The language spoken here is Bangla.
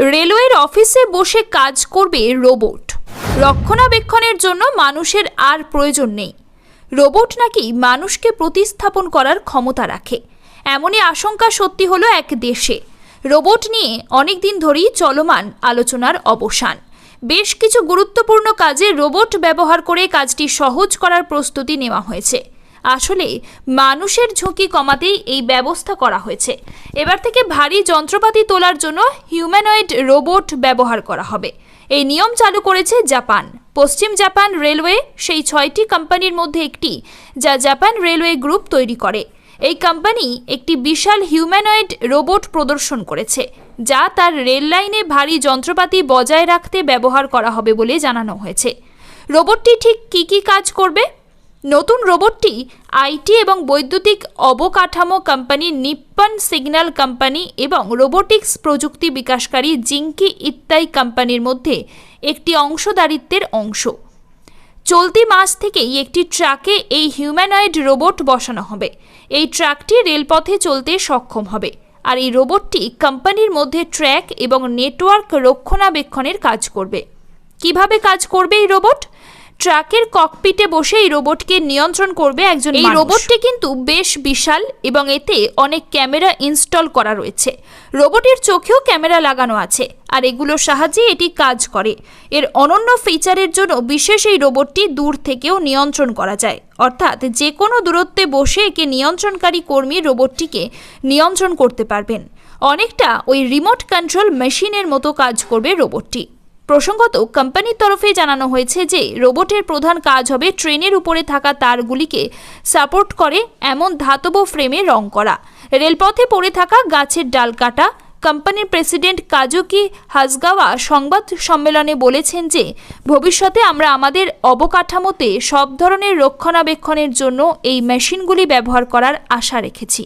রেলওয়ের অফিসে বসে কাজ করবে রোবট। রক্ষণাবেক্ষণের জন্য মানুষের আর প্রয়োজন নেই। রোবট নাকি মানুষকে প্রতিস্থাপন করার ক্ষমতা রাখে। এমনই আশঙ্কা সত্যি হলো এক দেশে। রোবট নিয়ে অনেক দিন ধরেই চলমান আলোচনার অবসান। বেশ কিছু গুরুত্বপূর্ণ কাজে রোবট ব্যবহার করে কাজটি সহজ করার প্রস্তুতি নেওয়া হয়েছে। আসলে মানুষের ঝুঁকি কমাতেই এই ব্যবস্থা করা হয়েছে। এবার থেকে ভারী যন্ত্রপাতি তোলার জন্য হিউম্যানয়েড রোবট ব্যবহার করা হবে। এই নিয়ম চালু করেছে জাপান। পশ্চিম জাপান রেলওয়ে সেই ছয়টি কোম্পানির মধ্যে একটি, যা জাপান রেলওয়ে গ্রুপ তৈরি করে। এই কোম্পানি একটি বিশাল হিউম্যানয়েড রোবট প্রদর্শন করেছে, যা তার রেল লাইনে ভারী যন্ত্রপাতি বজায় রাখতে ব্যবহার করা হবে বলে জানানো হয়েছে। রোবটটি ঠিক কী কী কাজ করবে নতুন রোবটটি আইটি এবং বৈদ্যুতিক অবকাঠামো কোম্পানি নিপ্পন সিগন্যাল কোম্পানি এবং রোবোটিক্স প্রযুক্তি বিকাশকারী জিঙ্কি ইত্যাই কোম্পানির মধ্যে একটি অংশদারিত্বের অংশ। চলতি মাস থেকেই একটি ট্রাকে এই হিউম্যানয়েড রোবট বসানো হবে। এই ট্রাকটি রেলপথে চলতে সক্ষম হবে। আর এই রোবটটি কোম্পানির মধ্যে ট্র্যাক এবং নেটওয়ার্ক রক্ষণাবেক্ষণের কাজ করবে। কীভাবে কাজ করবে এই রোবট? ট্রাকের ককপিটে বসে এই রোবটকে নিয়ন্ত্রণ করবে একজন এই। রোবটটি কিন্তু বেশ বিশাল এবং এতে অনেক ক্যামেরা ইনস্টল করা রয়েছে। রোবটের চোখেও ক্যামেরা লাগানো আছে আর এগুলোর সাহায্যে এটি কাজ করে। এর অনন্য ফিচারের জন্য বিশেষ এই রোবটটি দূর থেকেও নিয়ন্ত্রণ করা যায়। অর্থাৎ যে কোনো দূরত্বে বসে একে নিয়ন্ত্রণকারী কর্মী রোবটটিকে নিয়ন্ত্রণ করতে পারবেন। অনেকটা ওই রিমোট কন্ট্রোল মেশিনের মতো কাজ করবে রোবটটি। প্রসঙ্গত কোম্পানির তরফে জানানো হয়েছে যে, রোবটের প্রধান কাজ হবে ট্রেনের উপরে থাকা তারগুলিকে সাপোর্ট করে এমন ধাতব ফ্রেমে রং করা। রেলপথে পড়ে থাকা গাছের ডাল কাটা কোম্পানির প্রেসিডেন্ট কাজুকি হাজগাওয়া সংবাদ সম্মেলনে বলেছেন যে, ভবিষ্যতে আমরা আমাদের অবকাঠামোতে সব ধরনের রক্ষণাবেক্ষণের জন্য এই মেশিনগুলি ব্যবহার করার আশা রেখেছি।